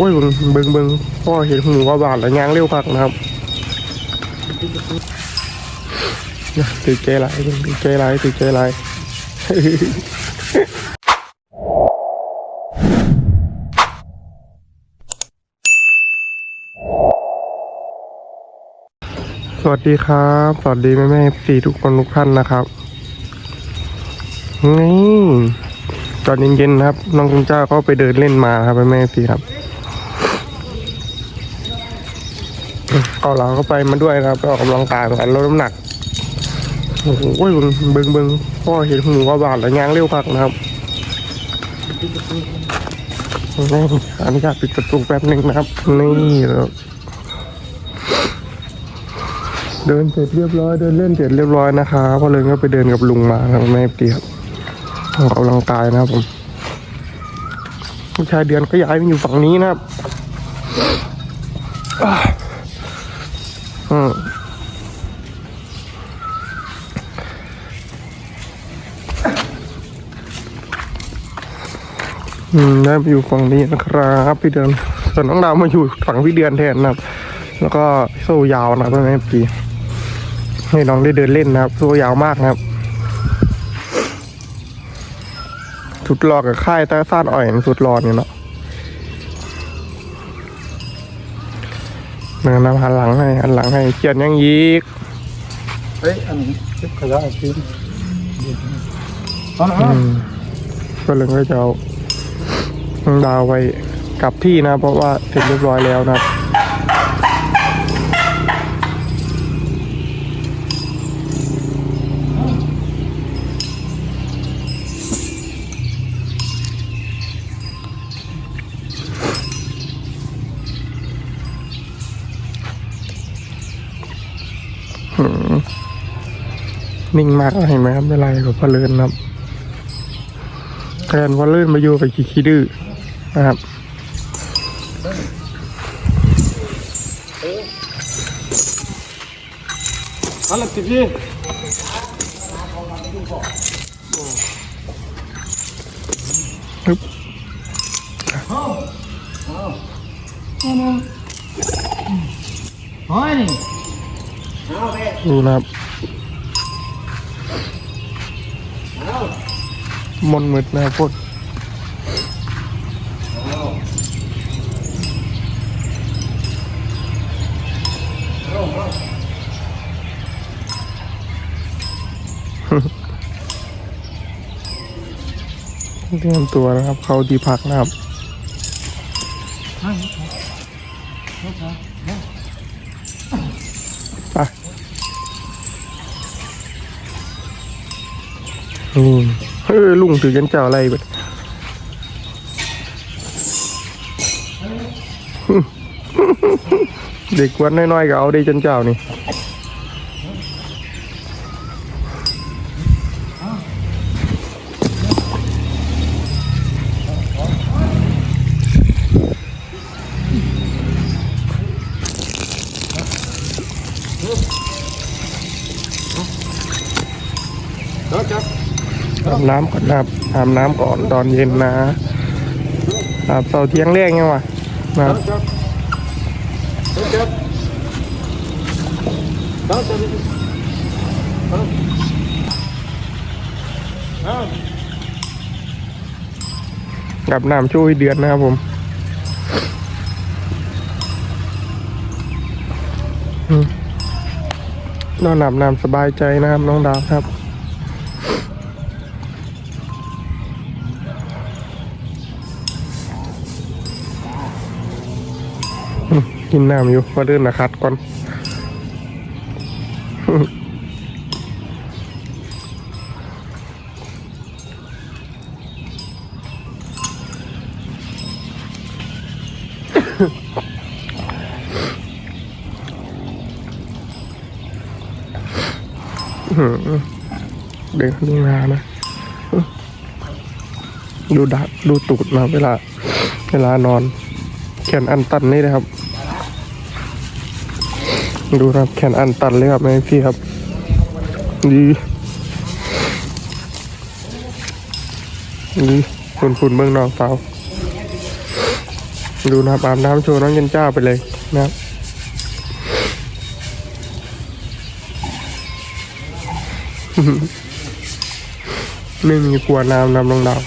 โอ้ยเบิ่งเบิ่งเบิงพ่อเห็นหูว่าบาดแล้วยางเร็วพักนะครับตื่นใจไรตื่นใจไรตื่นใจไรสวัสดีครับ สวัสดีแม่แม่สีทุกคนทุกท่านนะครับนี่ตอนเย็นๆครับ น้องคุณเจ้าก็ไปเดินเล่นมาครับแม่แม่สีครับ เอาเราก็ไปมาด้วยนะครับกออกกำลังกายเหมือนกันลดน้ำหนักโอ้โหบิ่งเบิ่งเบึงพ่อเห็นหูว่าบาดแล้วยางเร็วพักนะครับนี่อนุญาตปิดประตูแป๊บหนึ่งนะครับ นี่แล้วเดินเสร็จเรียบร้อยเดินเล่นเสร็จเรียบร้อยนะครับพอเลยก็ไปเดินกับลุงมาครับแม่เตียบออกกำลังกายนะครับผมผู้ชายเดือนก็ย้ายมาอยู่ฝั่งนี้นะครับ อืมได้มาอยู่ฝั่งนี้นะครับพี่เดือนส่วนน้องดาวมาอยู่ฝั่งพี่เดือนแทนนะครับ แล้วก็โซ่ยาวนะครับแม่ปีให้น้องได้เดินเล่นนะครับ โซ่ยาวมากนะครับสุดหลอกกับค่ายใต้ซ่านอ่อยสุดหลอดเนี่ยเนาะเนื้อนำหันหลังให้หันหลังให้เขียนยังยีกเฮ้ยอันนี้เก็บขยะอีกทีเอาหน่อือยมก็เลยก็จะเอา ดาวไว้กลับที่นะ เพราะว่าเสร็จเรียบร้อยแล้วนะนิ่งมากเห็นไหมครับไม่ไรกับพอเลินครับแทนพอเลินมาอยู่กับขี้ขี้ดื้อ นะครับอันละสิบยี่ปึ๊บเฮ้ยนี่ดูนะครับมนมืดนะค รับพดเตรียมตัวนะครับ เข้าที่พักนะครับไปอืมเฮ้ยลุงถือยันเจ้าอะไรไป เด็กวันน้อยๆก็เอาได้จันเจ้านี่เดี๋ยวจับอาบน้ำก่อนนะครับอาบน้ำก่อนตอนเย็นนะอาบเสาเที่ยงแรกยังวะนะ เดี๋ยวจับเดี๋ยวจับเดี๋ยวจับกับน้ำช่วยเดือนนะครับผมนอนอาบน้ำสบายใจนะครับน้องดาวครับ กินน้ำอยู่พอเดินนะคัดก่อนเด็กลุงนานะ ดูดักดูตูดมาเวลา เวลานอน แขนอันตันนี่นะครับ ดูนะครับแขนอันตันเลยครับแม่พี่ครับ ดีดีฝุ่นฝุ่นเบื้องนอกเปล่าดูนะครับอาบน้ำโชว์น้องเย็นเจ้าไปเลยนะครับไม่มีกลัวน้ำน้ำลงดาว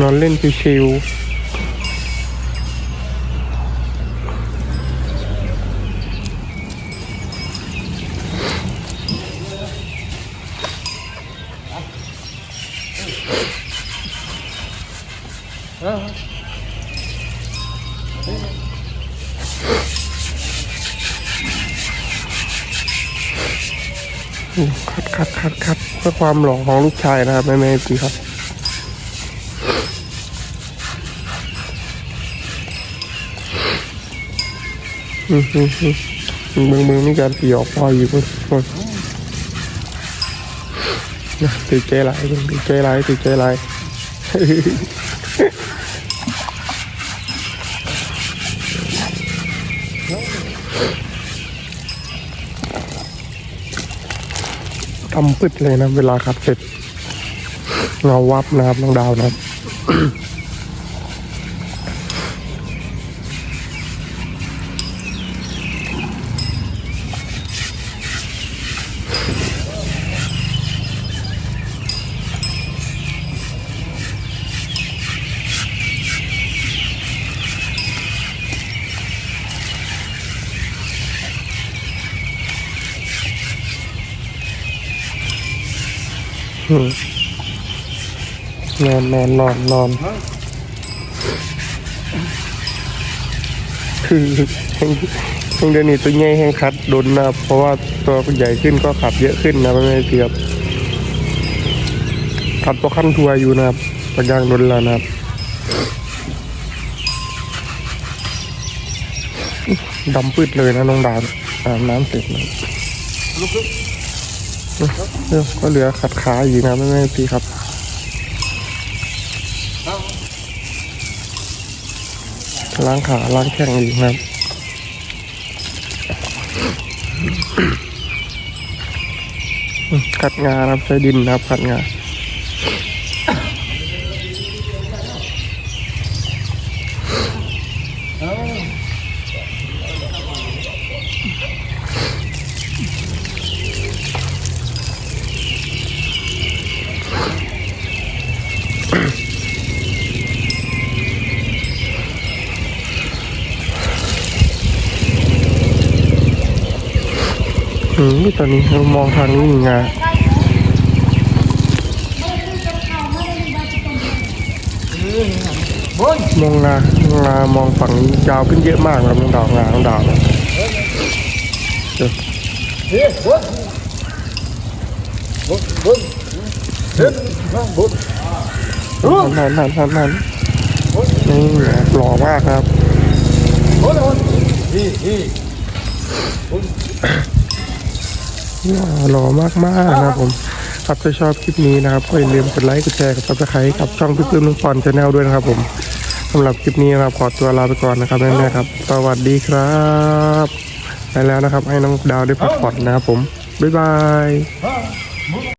นอนเล่นชิวๆ คัดคัดคัดคัดเพื่อความหล่อของลูกชายนะครับแม่แม่พี่ครับอืมอืมอืมเบิ่งเบิ่งนี่การตีออกพออยู่เพิ่น เพิ่นใจหลายเบิ่งตีใจหลายตีใจหลายทำปึดเลยนะ เวลาครับเสร็จเงาวับนะครับน้องดาวนะครับ นอนนอนนอนนอนคือแห่งแห่งเดือนนี้ตัวใหญ่แห่งคัดโดนนะเพราะว่าตัวใหญ่ขึ้นก็ขับเยอะขึ้นนะไม่ไม่เทียบขับตัวขั้นทัวร์อยู่นะครับปัญญางโดนแล้วนะครับดำปืดเลยนะน้องดาวอาบน้ำเสร็จนะลุก ก็เหลือขัดขาอยู่นะไม่ไม่พี่ครับล้างขาล้างแข้งอีกนะครับขัดงานครับใช้ดินนะครับขัดงา อืมตอนนี้เรามองทางนี้มีงาบนมองงางามองฝั่งนี้ยาวขึ้นเยอะมากครับน้องดาวงาน้องดาวเดี๋ยวนั่นนั่นนั่นนั่นนี่หล่อมากครับบนบนฮีฮี หล่อมากมากๆนะครับผมครับถ้าชอบคลิปนี้นะครับก็อย่าลืมกดไลค์กดแชร์กดซับสไครต์กับช่องพี่ปื้มลุงปอนชาแนลด้วยนะครับผมสำหรับคลิปนี้นะครับขอตัวลาไปก่อนนะครับแม่ๆครับ สวัสดีครับไปแล้วนะครับ ให้น้องดาวได้พักผ่อนนะครับผมบ๊ายบายฮ่า